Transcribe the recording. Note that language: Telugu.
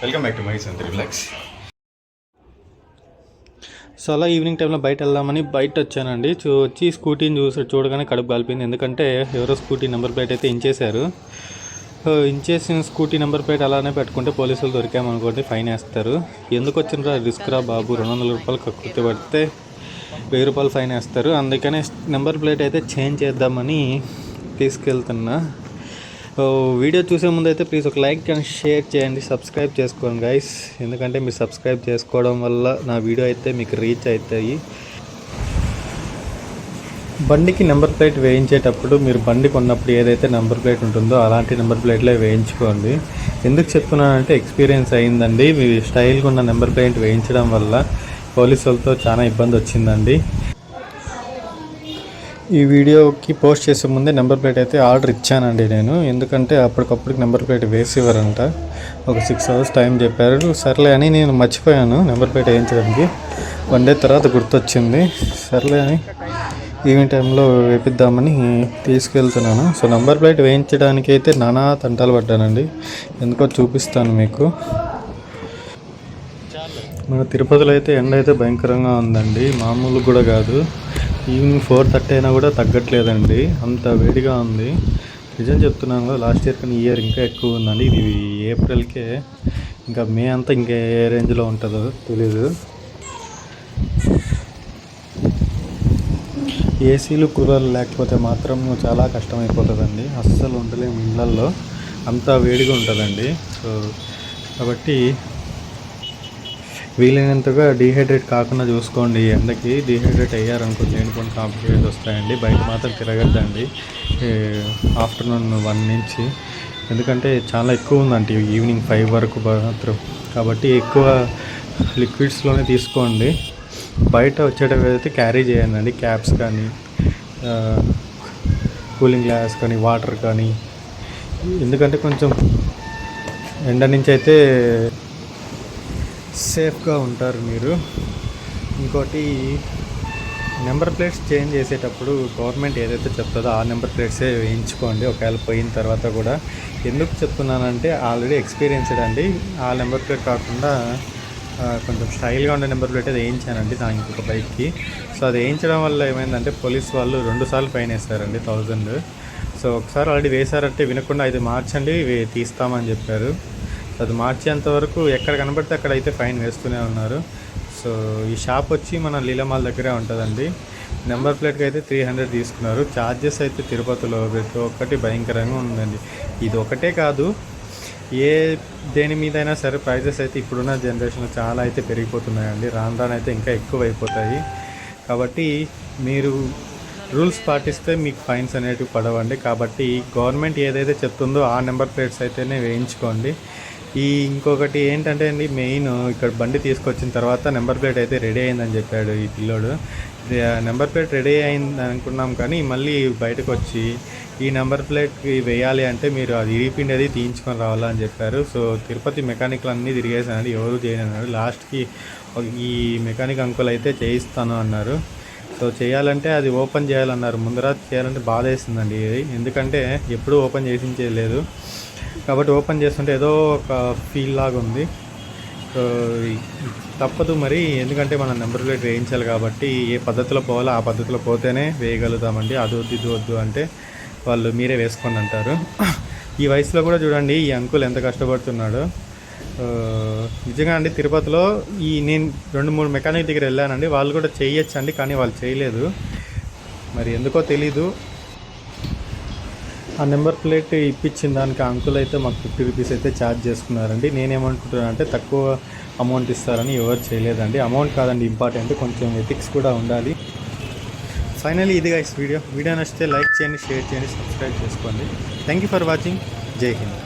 వెల్కమ్ బ్యాక్ టు మై సంత్ రిలాక్స్ సో అలా ఈవినింగ్ టైంలో బయట వెళ్దామని బయట వచ్చానండి. చూ వచ్చి స్కూటీని చూసి చూడగానే కడుపు కాలిపోయింది ఎందుకంటే ఎవరో స్కూటీ నెంబర్ ప్లేట్ అయితే ఇంచేశారు. ఇంచేసిన స్కూటీ నెంబర్ ప్లేట్ అలానే పెట్టుకుంటే పోలీసులు దొరికామనుకోండి ఫైన్ వేస్తారు. ఎందుకు వచ్చినరా రిస్క్ రా బాబు రెండు వందల రూపాయలు కక్కుర్తి పడితే వెయ్యి రూపాయలు ఫైన్ వేస్తారు. అందుకనే నెంబర్ ప్లేట్ అయితే చేంజ్ చేద్దామని తీసుకెళ్తున్నా. వీడియో చూసే ముందు అయితే ప్లీజ్ ఒక లైక్ అండ్ షేర్ చేయండి సబ్స్క్రైబ్ చేసుకోండి గైస్ ఎందుకంటే మీరు సబ్స్క్రైబ్ చేసుకోవడం వల్ల నా వీడియో అయితే మీకు రీచ్ అవుతాయి బండికి నెంబర్ ప్లేట్ వేయించేటప్పుడు మీరు బండి కొన్నప్పుడు ఏదైతే నెంబర్ ప్లేట్ ఉంటుందో అలాంటి నెంబర్ ప్లేట్లే వేయించుకోండి. ఎందుకు చెప్తున్నానంటే ఎక్స్పీరియన్స్ అయిందండి. మీ స్టైల్గా ఉన్న నెంబర్ ప్లేట్ వేయించడం వల్ల పోలీసులతో చాలా ఇబ్బంది వచ్చిందండి. ఈ వీడియోకి పోస్ట్ చేసే ముందే నెంబర్ ప్లేట్ అయితే ఆర్డర్ ఇచ్చానండి నేను. ఎందుకంటే అప్పటికప్పుడు నెంబర్ ప్లేట్ వేసేవారంట ఒక సిక్స్ అవర్స్ టైం చెప్పారు. సర్లే అని నేను మర్చిపోయాను నెంబర్ ప్లేట్ వేయించడానికి. వన్ డే తర్వాత గుర్తొచ్చింది. సర్లే అని ఈవినింగ్ టైంలో వేపిద్దామని తీసుకెళ్తున్నాను. సో నెంబర్ ప్లేట్ వేయించడానికి అయితే నానా తంటాలు పడ్డానండి. ఎందుకో చూపిస్తాను మీకు. మన తిరుపతిలో అయితే ఎండ అయితే భయంకరంగా ఉందండి. మామూలు కూడా కాదు. ఈవినింగ్ ఫోర్ థర్టీ అయినా కూడా తగ్గట్లేదండి. అంత వేడిగా ఉంది. నిజం చెప్తున్నాను కదా లాస్ట్ ఇయర్ కానీ ఇయర్ ఇంకా ఎక్కువ ఉందండి. ఇది ఏప్రిల్కే. ఇంకా మే అంతా ఇంకా ఏ రేంజ్లో ఉంటుందో తెలీదు. ఏసీలు కూలర్లు లేకపోతే మాత్రం చాలా కష్టమైపోతుందండి. అస్సలు ఉండలేము ఇళ్ళల్లో అంత వేడిగా ఉంటుందండి. సో కాబట్టి వీలైనంతగా డీహైడ్రేట్ కాకుండా చూసుకోండి. ఈ ఎండకి డీహైడ్రేట్ అయ్యారనుకో లేనిపోయిన కాంప్లికేషన్స్ వస్తాయండి. బయట మాత్రం తిరగద్దండి. ఆఫ్టర్నూన్ వన్ నుంచి. ఎందుకంటే చాలా ఎక్కువ ఉందండి ఈవినింగ్ ఫైవ్ వరకు మాత్రం. కాబట్టి ఎక్కువ లిక్విడ్స్లోనే తీసుకోండి. బయట వచ్చేటప్పుడు క్యారీ చేయండి. క్యాప్స్ కానీ కూలింగ్ గ్లాస్ కానీ వాటర్ కానీ. ఎందుకంటే కొంచెం ఎండ నుంచి అయితే సేఫ్గా ఉంటారు మీరు. ఇంకోటి నెంబర్ ప్లేట్స్ చేంజ్ చేసేటప్పుడు గవర్నమెంట్ ఏదైతే చెప్తుందో ఆ నెంబర్ ప్లేట్సే వేయించుకోండి. ఒకవేళ పోయిన తర్వాత కూడా ఎందుకు చెప్తున్నానంటే ఆల్రెడీ ఎక్స్పీరియన్స్డ్ అండి. ఆ నెంబర్ ప్లేట్ కాకుండా కొంచెం స్టైల్గా ఉండే నెంబర్ ప్లేట్ అది వేయించానండి దాని ఇంకొక బైక్కి. సో అది వేయించడం వల్ల ఏమైందంటే పోలీస్ వాళ్ళు రెండుసార్లు ఫైన్ వేస్తారండి థౌజండ్. సో ఒకసారి ఆల్రెడీ వేశారంటే వినకుండా ఇది మార్చండి తీస్తామని చెప్పారు. అది మార్చేంత వరకు ఎక్కడ కనబడితే అక్కడ అయితే ఫైన్ వేస్తూనే ఉన్నారు. సో ఈ షాప్ వచ్చి మన లీలమాల్ దగ్గరే ఉంటుందండి. నెంబర్ ప్లేట్కి అయితే త్రీ హండ్రెడ్ తీసుకున్నారు. ఛార్జెస్ అయితే తిరుపతిలో ప్రతి ఒక్కటి భయంకరంగా ఉందండి. ఇది ఒకటే కాదు ఏ దేని మీదైనా సరే ప్రైజెస్ అయితే ఇప్పుడున్న జనరేషన్లో చాలా అయితే పెరిగిపోతున్నాయండి. రాను రాను అయితే ఇంకా ఎక్కువ అయిపోతాయి కాబట్టి మీరు రూల్స్ పాటిస్తే మీకు ఫైన్స్ అనేటివి పడవండి. కాబట్టి గవర్నమెంట్ ఏదైతే చెప్తుందో ఆ నెంబర్ ప్లేట్స్ అయితేనే వేయించుకోండి. ఈ ఇంకొకటి ఏంటంటే అండి మెయిన్ ఇక్కడ బండి తీసుకొచ్చిన తర్వాత నెంబర్ ప్లేట్ అయితే రెడీ అయిందని చెప్పాడు ఈ పిల్లోడు. నెంబర్ ప్లేట్ రెడీ అయింది అనుకున్నాం కానీ మళ్ళీ బయటకు వచ్చి ఈ నెంబర్ ప్లేట్ వేయాలి అంటే మీరు అది ఇరిపిండి అది తీయించుకొని రావాలని అని చెప్పారు. సో తిరుపతి మెకానిక్లు అన్నీ తిరిగేసానండి ఎవరు చేయనన్నారు. లాస్ట్కి ఈ మెకానిక్ అంకుల్ అయితే చేయిస్తాను అన్నారు. సో చేయాలంటే అది ఓపెన్ చేయాలన్నారు. ముందర చేయాలంటే బాధ వేసిందండి ఇది ఎందుకంటే ఎప్పుడూ ఓపెన్ చేసించలేదు కాబట్టి ఓపెన్ చేస్తుంటే ఏదో ఒక ఫీల్ లాగా ఉంది. తప్పదు మరి ఎందుకంటే మనం నెంబర్ ప్లేట్ వేయించాలి కాబట్టి ఏ పద్ధతిలో పోవాలో ఆ పద్ధతిలో పోతేనే వేయగలుగుతామండి. అది వద్దు ఇది వద్దు అంటే వాళ్ళు మీరే వేసుకోండి అంటారు. ఈ వయసులో కూడా చూడండి ఈ అంకుల్ ఎంత కష్టపడుతున్నాడో. నిజంగా అండి తిరుపతిలో ఈ నేను రెండు మూడు మెకానిక్ దగ్గర వెళ్ళానండి. వాళ్ళు కూడా చేయొచ్చండి కానీ వాళ్ళు చేయలేదు. మరి ఎందుకో తెలీదు. ఆ నెంబర్ ప్లేట్ ఇప్పించిన దానికి ఆ అంకుల్ అయితే మాకు ఫిఫ్టీ రూపీస్ అయితే ఛార్జ్ చేసుకున్నారండి. నేనేమనుకుంటున్నాను అంటే తక్కువ అమౌంట్ ఇస్తారని ఎవరు చేయలేదండి. అమౌంట్ కాదండి ఇంపార్టెంట్. కొంచెం ఎథిక్స్ కూడా ఉండాలి. ఫైనలీ ఇది గైస్ వీడియో. వీడియో నచ్చితే లైక్ చేయండి షేర్ చేయండి సబ్స్క్రైబ్ చేసుకోండి. థ్యాంక్ యూ ఫర్ వాచింగ్ జై హింద్.